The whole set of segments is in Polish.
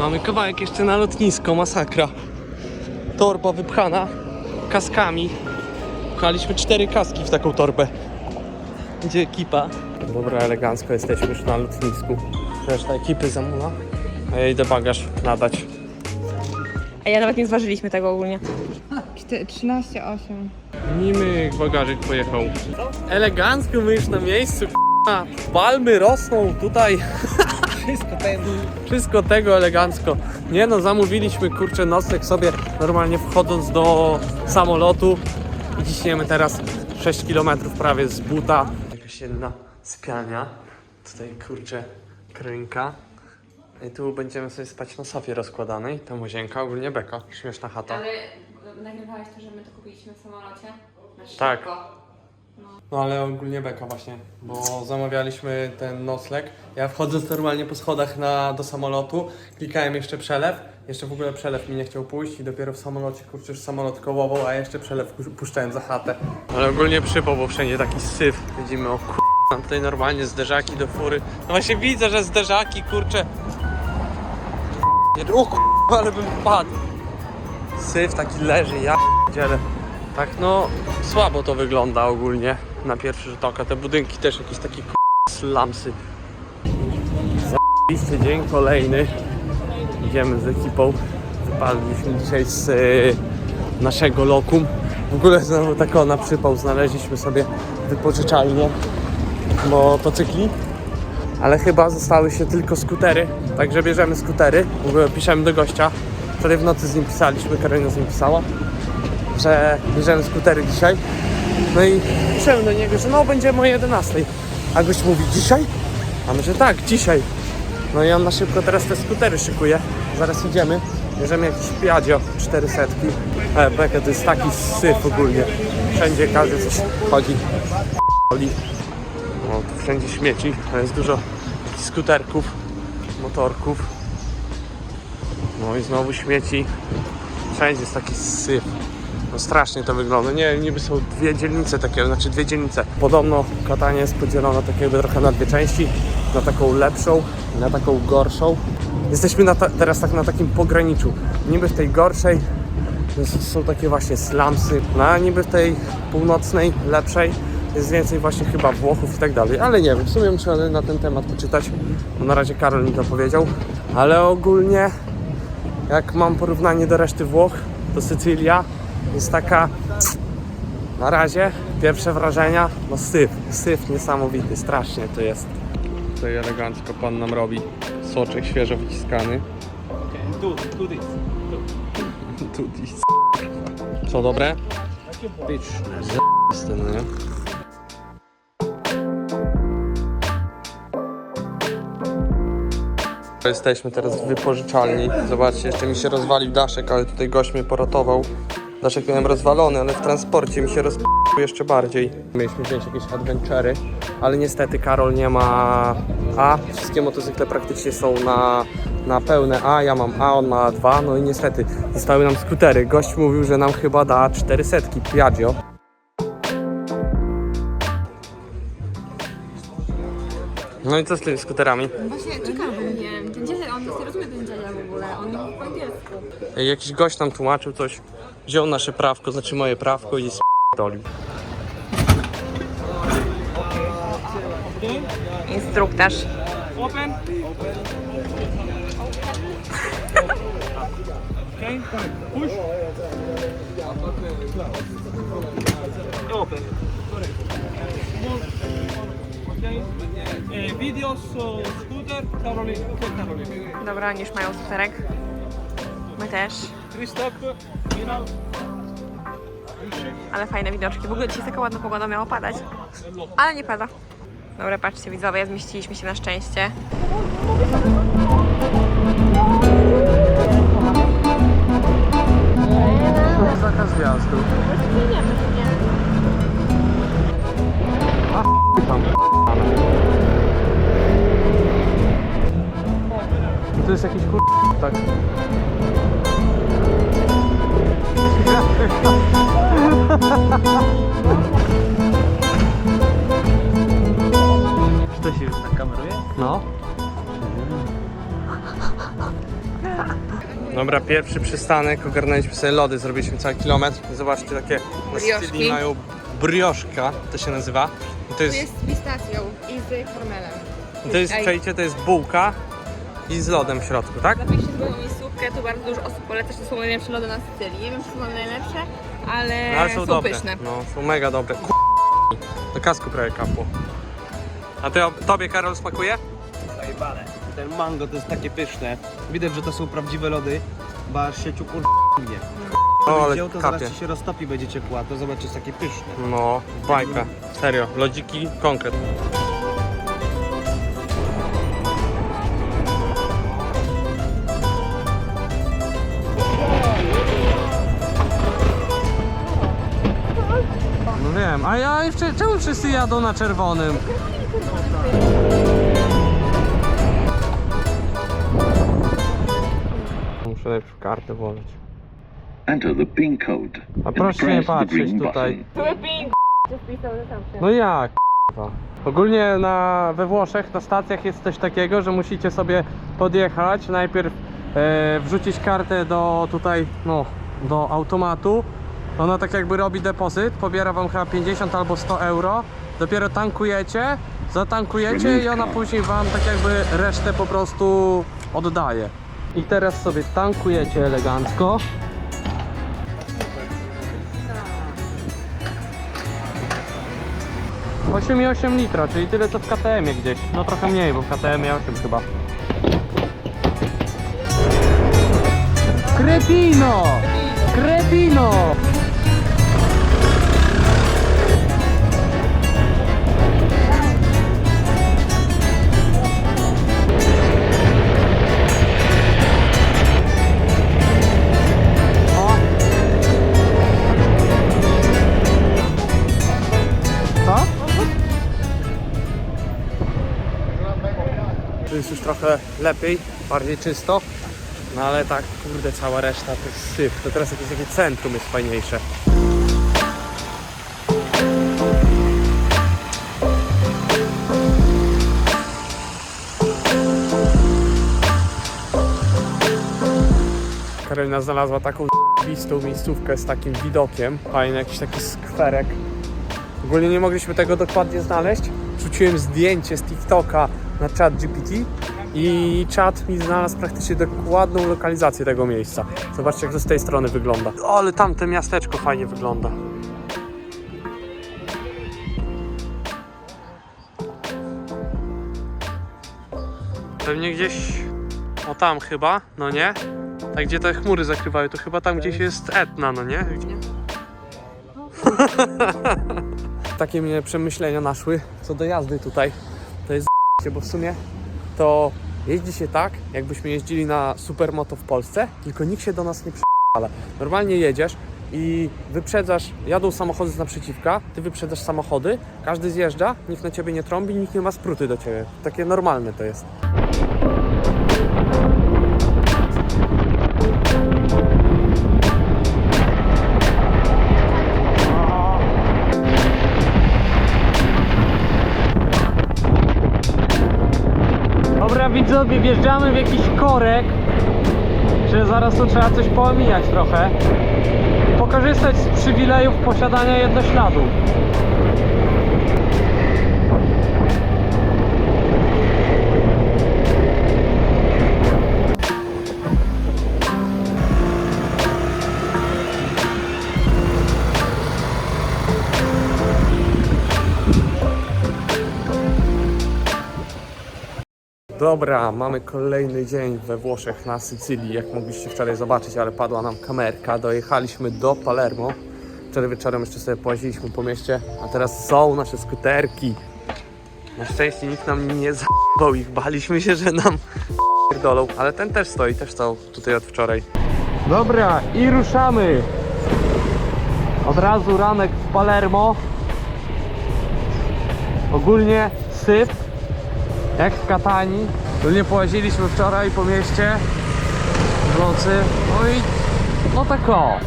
Mamy kawałek jeszcze na lotnisko, masakra. Torba wypchana kaskami. Pchaliśmy cztery kaski w taką torbę. Gdzie ekipa? Dobra, elegancko jesteśmy już na lotnisku. Reszta ekipy zamula. A ja idę bagaż nadać. A ja nawet nie zważyliśmy tego ogólnie. 13,8. Nimy bagażyk pojechał. Elegancko my już na miejscu. k***a. Palmy rosną tutaj. Wszystko tego. Wszystko tego elegancko. Nie no, zamówiliśmy kurczę nocleg sobie normalnie wchodząc do samolotu i ciśniemy teraz 6 km prawie z buta. Jakaś jedna sypialnia. Tutaj kurczę krynka. I tu będziemy sobie spać na sofie rozkładanej. Ta łazienka, ogólnie beka. Śmieszna chata. Ale nagrywałeś to, że my to kupiliśmy w samolocie? Na Tak. No ale ogólnie beka właśnie, bo zamawialiśmy ten nocleg. Ja wchodząc normalnie po schodach na, do samolotu, klikałem jeszcze przelew. Jeszcze w ogóle przelew mi nie chciał pójść i dopiero w samolocie, kurczę, już samolot kołował, a jeszcze przelew pu- puszczałem za chatę. Ale ogólnie przypał, bo wszędzie taki syf. Widzimy, o kur... tutaj normalnie zderzaki do fury. No właśnie widzę, że zderzaki, kurczę. O kur... ale bym wpadł. Syf taki leży, ja dzielę. Tak no, słabo to wygląda ogólnie na pierwszy rzut oka. Te budynki też jakieś takie k***a slumsy. Zajebiście dzień kolejny. Idziemy z ekipą. Wypadliśmy dzisiaj z y, naszego lokum. W ogóle znowu tak o, na przypał znaleźliśmy sobie wypożyczalnię motocykli. Ale chyba zostały się tylko skutery, także bierzemy skutery. W ogóle piszemy do gościa. Wczoraj w nocy z nim pisaliśmy, Karolina z nim pisała że bierzemy skutery dzisiaj. No i piszemy do niego, że no będziemy o 11. A gość mówi dzisiaj? A my, że tak, dzisiaj. No i on na szybko teraz te skutery szykuje. Zaraz idziemy. Bierzemy jakiś Piaggio 400. E, Beka to jest taki syf ogólnie. Wszędzie każdy coś chodzi. Oli. No, tu wszędzie śmieci, a jest dużo skuterków, motorków. No i znowu śmieci. Wszędzie jest taki syf. No strasznie to wygląda. Nie, niby są dwie dzielnice takie, znaczy dwie dzielnice. Podobno Katania jest podzielona tak jakby trochę na dwie części. Na taką lepszą na taką gorszą. Jesteśmy teraz tak na takim pograniczu. Niby w tej gorszej są takie właśnie slumsy, no a niby w tej północnej, lepszej jest więcej właśnie chyba Włochów i tak dalej. Ale nie wiem, w sumie muszę na ten temat poczytać, bo na razie Karol mi to powiedział. Ale ogólnie jak mam porównanie do reszty Włoch, to Sycylia jest taka na razie pierwsze wrażenia, no syf, syf niesamowity, strasznie to jest. Tutaj elegancko pan nam robi soczek świeżo wyciskany. Tudis. Co dobre? Pyszne. No nie? Jesteśmy teraz w wypożyczalni. Zobaczcie, jeszcze mi się rozwalił daszek, ale tutaj gość mnie poratował. Daszek miałem rozwalony, ale w transporcie mi się rozp... jeszcze bardziej. Mieliśmy wziąć jakieś adventury, ale niestety Karol nie ma A. Wszystkie motocykle praktycznie są na, na pełne A. Ja mam A, on ma 2. No i niestety zostały nam skutery. Gość mówił, że nam chyba da 400 Piaggio. No i co z tymi skuterami? Właśnie czekam, nie wiem. Ten dzieciak, on nie rozumie ten dzieciak w ogóle. On nie mówi po angielsku. Jakiś gość nam tłumaczył coś, wziął nasze prawko, znaczy moje prawko i s***dolił. Instruktaż. Eh, videos o scooter, Caroline, che Caroline? Dobra, oni już mają skuterek. My też. Krzysztof, Michał, Ale fajne widoczki. W ogóle dzisiaj taka ładna pogoda miała padać. Ale nie pada. Dobra, patrzcie widzowie, zmieściliśmy się na szczęście. Zakaz wjazdu. A. To jest jakiś kur... tak. Czy to się już nakameruje? No. Dobra, pierwszy przystanek, ogarnęliśmy sobie lody, zrobiliśmy cały kilometr. Zobaczcie, takie na Brioszki. Mają brioszka, to się nazywa. I to jest, z pistacją i z karmelem. to jest, Ej. to jest bułka i z lodem w środku, tak? Zapiszcie miejscówkę, tu bardzo dużo osób poleca, że to są najlepsze lody na Sycylii. Nie wiem, czy są najlepsze, ale, No, ale są, dobre. pyszne. No, są mega dobre. Ku- Do kasku prawie kapło. A ty, tobie, Karol, smakuje? Zajebane. Ten mango to jest takie pyszne. Widać, że to są prawdziwe lody, bo aż się ciukur nie. O, ale Wziął, to kapie. zaraz ci się roztopi, będzie ciepła, to zobacz, jest takie pyszne. No, bajka. Serio, lodziki konkret. Wiem, a ja jeszcze, czemu wszyscy jadą na czerwonym? Muszę najpierw kartę włożyć. Enter the PIN code. A proszę nie patrzeć tutaj. No jak? k***wa? Ogólnie na, we Włoszech na stacjach jest coś takiego, że musicie sobie podjechać, najpierw e, wrzucić kartę do tutaj, no, do automatu. Ona tak jakby robi depozyt, pobiera wam chyba 50 albo 100 euro. Dopiero tankujecie, zatankujecie i ona później wam tak jakby resztę po prostu oddaje. I teraz sobie tankujecie elegancko. 8,8 litra, czyli tyle co w KTM-ie gdzieś. No trochę mniej, bo w KTM-ie 8 chyba. Kretino! Kretino! Lepiej, bardziej czysto. No ale tak, kurde, cała reszta to jest syf. To teraz jakieś takie centrum jest fajniejsze. Karolina znalazła taką listą miejscówkę z takim widokiem. Fajny jakiś taki skwerek. Ogólnie nie mogliśmy tego dokładnie znaleźć. Wrzuciłem zdjęcie z TikToka na chat GPT i czat mi znalazł praktycznie dokładną lokalizację tego miejsca. Zobaczcie, jak to z tej strony wygląda. O, ale tamte miasteczko fajnie wygląda. Pewnie gdzieś, o tam chyba, no nie? Tak gdzie te chmury zakrywają, to chyba tam gdzieś jest Etna, no nie? Takie mnie przemyślenia naszły co do jazdy tutaj. To jest bo w sumie to jeździ się tak, jakbyśmy jeździli na supermoto w Polsce, tylko nikt się do nas nie przyjala. Normalnie jedziesz i wyprzedzasz, jadą samochody z naprzeciwka, ty wyprzedzasz samochody, każdy zjeżdża, nikt na ciebie nie trąbi, nikt nie ma spruty do ciebie. Takie normalne to jest. Dobra widzowie, wjeżdżamy w jakiś korek, że zaraz tu trzeba coś poomijać trochę pokorzystać z przywilejów posiadania jednośladu. Dobra, mamy kolejny dzień we Włoszech na Sycylii, jak mogliście wczoraj zobaczyć, ale padła nam kamerka. Dojechaliśmy do Palermo. Wczoraj wieczorem jeszcze sobie połaziliśmy po mieście, a teraz są nasze skuterki. Na szczęście nikt nam nie za***ał ich, baliśmy się, że nam pierdolą, ale ten też stoi, też stał tutaj od wczoraj. Dobra, i ruszamy. Od razu ranek w Palermo. Ogólnie syf, jak w Katani. Ogólnie połaziliśmy wczoraj po mieście w nocy. No i no tak o.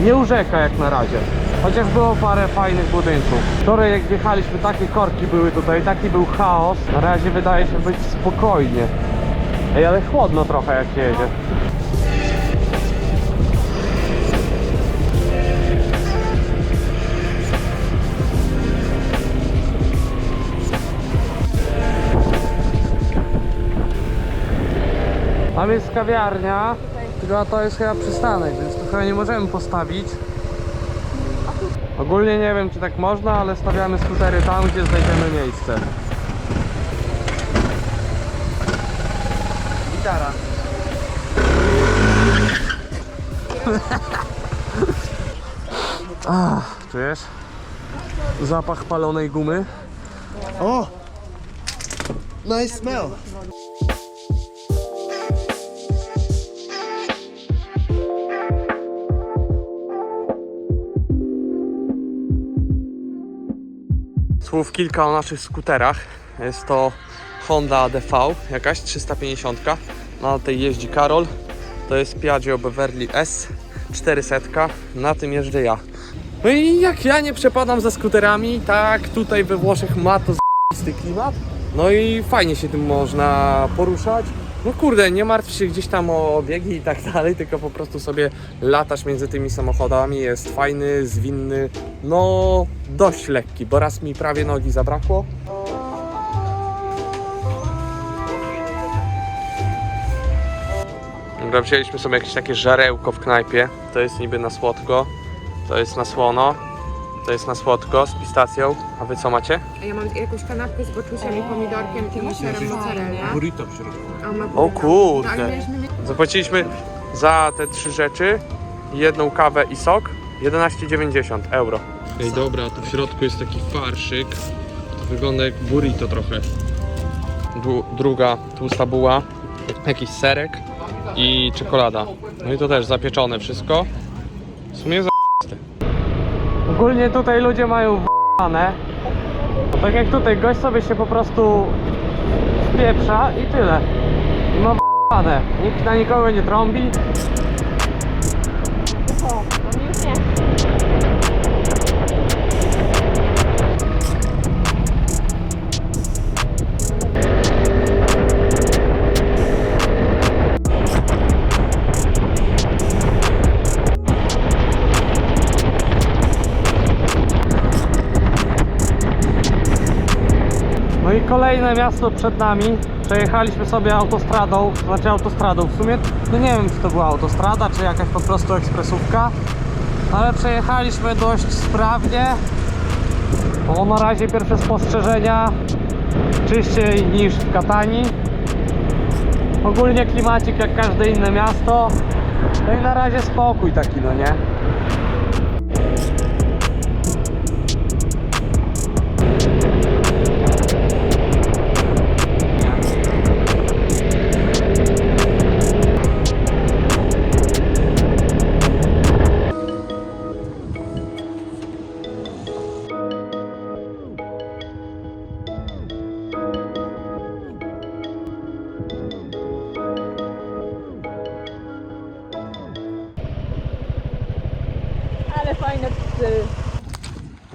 Nie urzeka jak na razie. Chociaż było parę fajnych budynków. Wczoraj jak wjechaliśmy, takie korki były tutaj, taki był chaos. Na razie wydaje się być spokojnie. Ej, ale chłodno trochę jak jedzie. Tam jest kawiarnia, tylko to jest chyba przystanek, więc tu chyba nie możemy postawić. Ogólnie nie wiem czy tak można, ale stawiamy skutery tam, gdzie znajdziemy miejsce. Gitara. Czujesz? Zapach palonej gumy. O! Nice smell. Słów kilka o naszych skuterach. Jest to Honda DV, jakaś 350. Na tej jeździ Karol. To jest Piaggio Beverly S 400. Na tym jeżdżę ja. No i jak ja nie przepadam za skuterami, tak tutaj we Włoszech ma to z***sty klimat. No i fajnie się tym można poruszać. No kurde, nie martw się gdzieś tam o biegi i tak dalej, tylko po prostu sobie latasz między tymi samochodami, jest fajny, zwinny, no dość lekki, bo raz mi prawie nogi zabrakło. Wzięliśmy sobie jakieś takie żarełko w knajpie, to jest niby na słodko, to jest na słono, to jest na słodko z pistacją, a wy co macie? A ja mam jakąś kanapkę z boczusiem i pomidorkiem i serem mozzarella. Burrito w środku. A ma O kurde. Tak, Zapłaciliśmy za te trzy rzeczy, jedną kawę i sok, 11,90 euro. Ej, dobra, tu w środku jest taki farszyk. To wygląda jak burrito trochę. Du- druga tłusta buła, jakiś serek i czekolada. No i to też zapieczone wszystko. W sumie za Ogólnie tutaj ludzie mają w***ane. Tak jak tutaj, gość sobie się po prostu wpieprza i tyle. I ma w***ane. Nikt na nikogo nie trąbi. Miasto przed nami. Przejechaliśmy sobie autostradą, znaczy autostradą. W sumie no nie wiem, czy to była autostrada, czy jakaś po prostu ekspresówka. Ale przejechaliśmy dość sprawnie. O, na razie pierwsze spostrzeżenia czyściej niż w Katani. Ogólnie klimacik jak każde inne miasto. No i na razie spokój taki, no nie?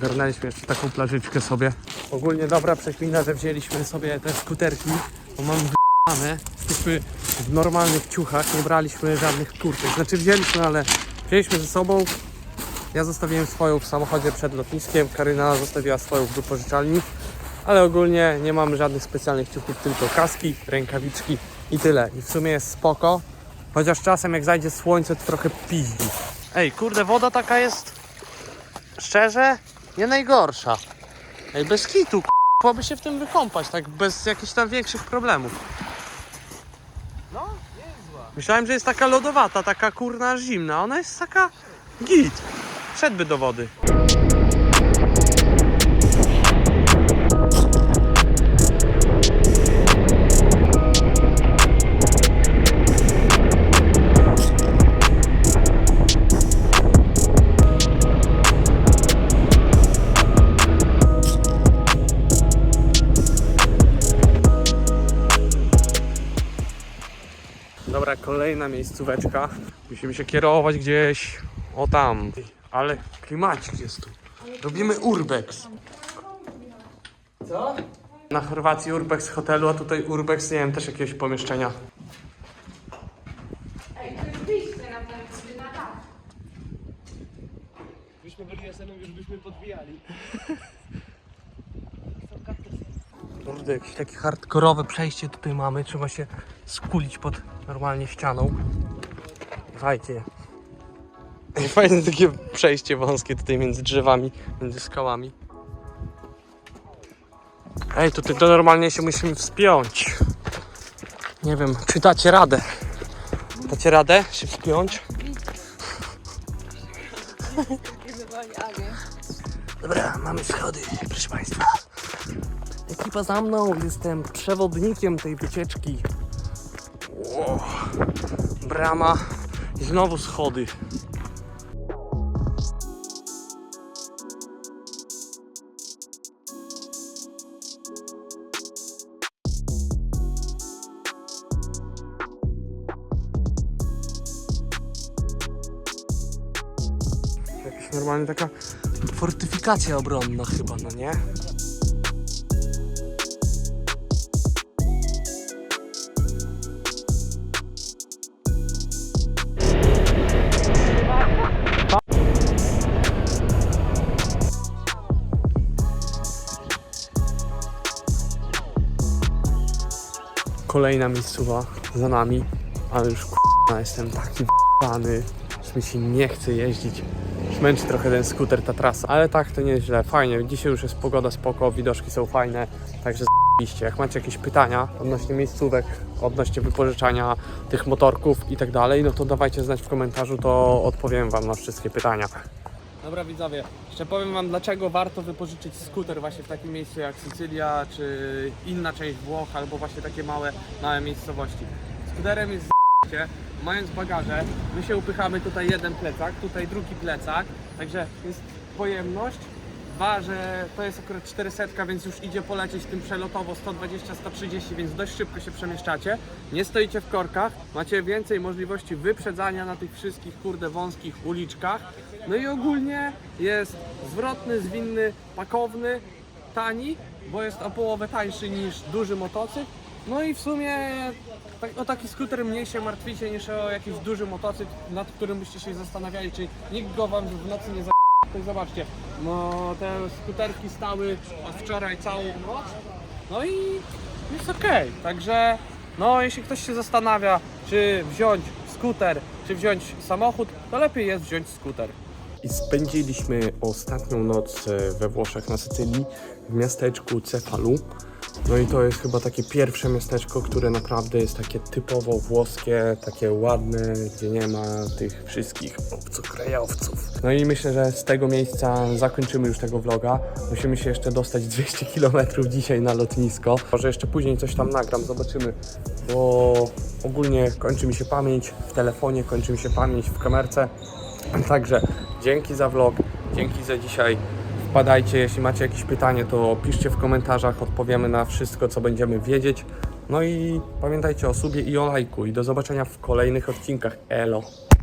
Ogarnęliśmy jeszcze taką plażyczkę sobie. Ogólnie dobra przekmina, że wzięliśmy sobie te skuterki, bo mam wyjebane. Jesteśmy w normalnych ciuchach, nie braliśmy żadnych kurtek. Znaczy wzięliśmy, ale wzięliśmy ze sobą. Ja zostawiłem swoją w samochodzie przed lotniskiem, Karyna zostawiła swoją w wypożyczalni. Ale ogólnie nie mamy żadnych specjalnych ciuchów, tylko kaski, rękawiczki i tyle. I w sumie jest spoko. Chociaż czasem jak zajdzie słońce, to trochę piździ. Ej, kurde, woda taka jest szczerze, nie najgorsza. Ej, bez kitu, k***a, się w tym wykąpać, tak bez jakichś tam większych problemów. No, nie zła. Myślałem, że jest taka lodowata, taka kurna zimna, ona jest taka git. Szedłby do wody. Kolejna miejscóweczka. Musimy się kierować gdzieś o tam. Ale klimacik jest tu. Robimy urbex. Co? Na Chorwacji urbex hotelu, a tutaj urbex, nie wiem, też jakiegoś pomieszczenia. Byśmy byli SN, już byśmy podbijali. Kurde, jakieś takie hardkorowe przejście tutaj mamy. Trzeba się skulić pod normalnie ścianą. Fajnie. Fajne takie przejście wąskie tutaj między drzewami, między skałami. Ej, tutaj to normalnie się musimy wspiąć. Nie wiem, czy dacie radę? Dacie radę się wspiąć? Dobra, mamy schody, proszę Państwa. Ekipa za mną, jestem przewodnikiem tej wycieczki. Wow. Brama i znowu schody. Jakaś normalnie taka fortyfikacja obronna chyba, no nie? Kolejna miejscowa za nami, ale już k***a, jestem taki p***any, że mi się nie chce jeździć. Męczy trochę ten skuter, ta trasa, ale tak to nie jest źle, fajnie. Dzisiaj już jest pogoda spoko, widoczki są fajne, także z***liście. Jak macie jakieś pytania odnośnie miejscówek, odnośnie wypożyczania tych motorków i tak dalej, no to dawajcie znać w komentarzu, to odpowiem Wam na wszystkie pytania. Dobra widzowie, jeszcze powiem Wam dlaczego warto wypożyczyć skuter właśnie w takim miejscu jak Sycylia, czy inna część Włoch, albo właśnie takie małe, małe miejscowości. Skuterem jest z***cie, mając bagaże, my się upychamy tutaj jeden plecak, tutaj drugi plecak, także jest pojemność. Że to jest akurat 400, więc już idzie polecieć tym przelotowo 120-130, więc dość szybko się przemieszczacie. Nie stoicie w korkach, macie więcej możliwości wyprzedzania na tych wszystkich kurde wąskich uliczkach. No i ogólnie jest zwrotny, zwinny, pakowny, tani, bo jest o połowę tańszy niż duży motocykl. No i w sumie tak, o taki skuter mniej się martwicie niż o jakiś duży motocykl, nad którym byście się zastanawiali, czy nikt go wam w nocy nie za... To zobaczcie, no te skuterki stały od wczoraj całą noc, no i jest okej, także no jeśli ktoś się zastanawia, czy wziąć skuter, czy wziąć samochód, to lepiej jest wziąć skuter. I spędziliśmy ostatnią noc e, we Włoszech na Sycylii, w miasteczku Cefalu. No i to jest chyba takie pierwsze miasteczko, które naprawdę jest takie typowo włoskie, takie ładne, gdzie nie ma tych wszystkich obcokrajowców. No i myślę, że z tego miejsca zakończymy już tego vloga. Musimy się jeszcze dostać 200 km dzisiaj na lotnisko. Może jeszcze później coś tam nagram, zobaczymy, bo ogólnie kończy mi się pamięć w telefonie, kończy mi się pamięć w kamerce. Także dzięki za vlog, dzięki za dzisiaj. Wpadajcie, jeśli macie jakieś pytanie, to piszcie w komentarzach, odpowiemy na wszystko, co będziemy wiedzieć. No i pamiętajcie o subie i o lajku. I do zobaczenia w kolejnych odcinkach. Elo!